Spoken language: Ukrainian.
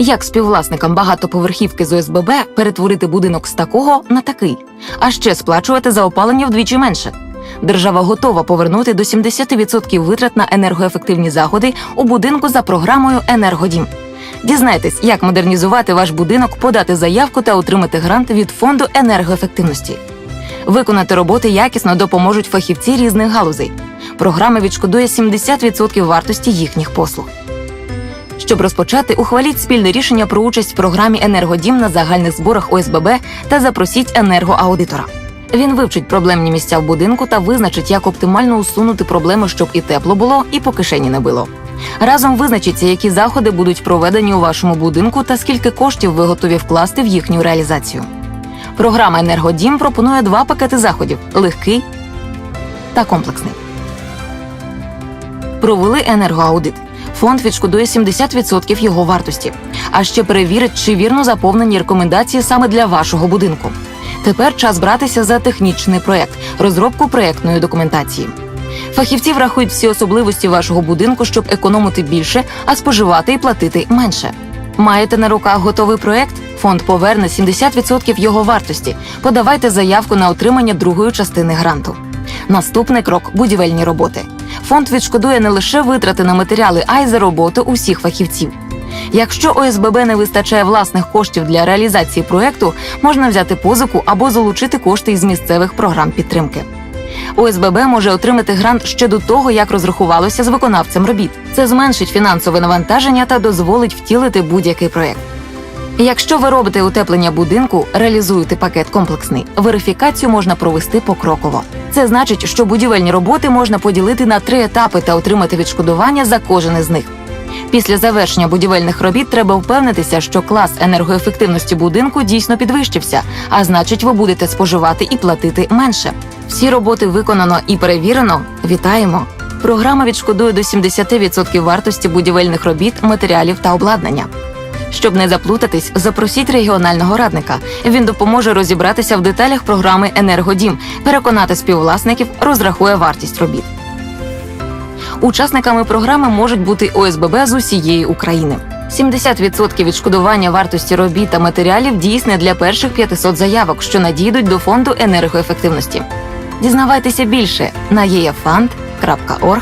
Як співвласникам багатоповерхівки з ОСББ перетворити будинок з такого на такий, а ще сплачувати за опалення вдвічі менше. Держава готова повернути до 70% витрат на енергоефективні заходи у будинку за програмою Енергодім. Дізнайтесь, як модернізувати ваш будинок, подати заявку та отримати грант від фонду енергоефективності. Виконати роботи якісно допоможуть фахівці різних галузей. Програма відшкодує 70% вартості їхніх послуг. Щоб розпочати, ухваліть спільне рішення про участь в програмі Енергодім на загальних зборах ОСББ та запросіть енергоаудитора. Він вивчить проблемні місця в будинку та визначить, як оптимально усунути проблеми, щоб і тепло було, і по кишені не било. Разом визначиться, які заходи будуть проведені у вашому будинку та скільки коштів ви готові вкласти в їхню реалізацію. Програма Енергодім пропонує два пакети заходів: легкий та комплексний. Провели енергоаудит. Фонд відшкодує 70% його вартості, а ще перевірить, чи вірно заповнені рекомендації саме для вашого будинку. Тепер час братися за технічний проект, розробку проектної документації. Фахівці врахують всі особливості вашого будинку, щоб економити більше, а споживати і платити менше. Маєте на руках готовий проект? Фонд поверне 70% його вартості. Подавайте заявку на отримання другої частини гранту. Наступний крок будівельні роботи. Фонд відшкодує не лише витрати на матеріали, а й за роботу усіх фахівців. Якщо ОСББ не вистачає власних коштів для реалізації проекту, можна взяти позику або залучити кошти із місцевих програм підтримки. ОСББ може отримати грант ще до того, як розрахувалося з виконавцем робіт. Це зменшить фінансове навантаження та дозволить втілити будь-який проект. Якщо ви робите утеплення будинку, реалізуєте пакет комплексний, верифікацію можна провести покроково. Це значить, що будівельні роботи можна поділити на три етапи та отримати відшкодування за кожен із них. Після завершення будівельних робіт треба впевнитися, що клас енергоефективності будинку дійсно підвищився, а значить, ви будете споживати і платити менше. Всі роботи виконано і перевірено. Вітаємо! Програма відшкодує до 70% вартості будівельних робіт, матеріалів та обладнання. Щоб не заплутатись, запросіть регіонального радника. Він допоможе розібратися в деталях програми Енергодім, переконати співвласників, розрахує вартість робіт. Учасниками програми можуть бути ОСББ з усієї України. 70% відшкодування вартості робіт та матеріалів дійсне для перших 500 заявок, що надійдуть до фонду енергоефективності. Дізнавайтеся більше на efund.org.ua